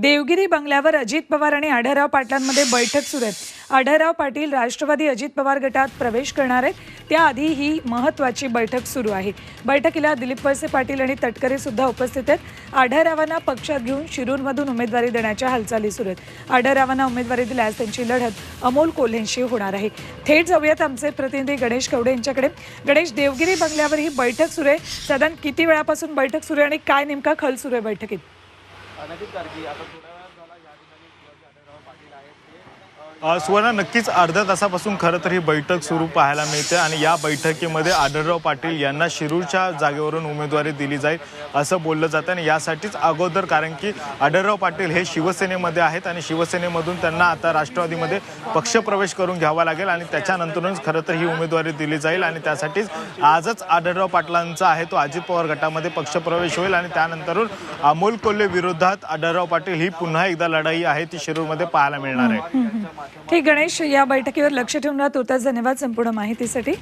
देवगिरी बंगल्यावर अजित पवार आणि आढळराव पाटलांमध्ये बैठक सुरू आहे. आढळराव पाटील राष्ट्रवादी अजित पवार गटात प्रवेश करणार आहेत. त्याआधी ही महत्वाची बैठक सुरू आहे. बैठकीला दिलीप वळसे पाटील आणि तटकरे सुद्धा उपस्थित आहेत. आढळरावांना पक्षात घेऊन शिरूरमधून उमेदवारी देण्याच्या हालचाली सुरू आहेत. आढळरावांना उमेदवारी दिल्यास त्यांची लढत अमोल कोल्हेंशी होणार आहे. थेट जाऊयात आमचे प्रतिनिधी गणेश कवडे यांच्याकडे. गणेश देवगिरी बंगल्यावर ही बैठक सुरू आहे. साधारण किती वेळापासून बैठक सुरू आहे आणि काय नेमका खल सुरू आहे बैठकीत? नक्कीच कारकी आता थोड्या वेळात झाला या ठिकाणी शिवाजी आढळराव पाटील सुवर्णा नक्कीच अर्ध्या तासापासून खरं तर ही बैठक सुरू पाहायला मिळते आणि या बैठकीमध्ये आढळराव पाटील यांना शिरूरच्या जागेवरून उमेदवारी दिली जाईल असं बोललं जातं आणि यासाठीच अगोदर कारण की आढळराव पाटील हे शिवसेनेमध्ये आहेत आणि शिवसेनेमधून त्यांना आता राष्ट्रवादीमध्ये पक्षप्रवेश करून घ्यावा लागेल आणि त्याच्यानंतरच खरं तर ही उमेदवारी दिली जाईल आणि त्यासाठीच आजच आढळराव पाटलांचा आहे तो अजित पवार गटामध्ये पक्षप्रवेश होईल आणि त्यानंतरून अमोल कोल्हे विरोधात आढळराव पाटील ही पुन्हा एकदा लढाई आहे ती शिरूरमध्ये पाहायला मिळणार आहे. ठीक गणेश या बैठकीवर लक्ष ठेवून राहत होताच धन्यवाद संपूर्ण माहितीसाठी.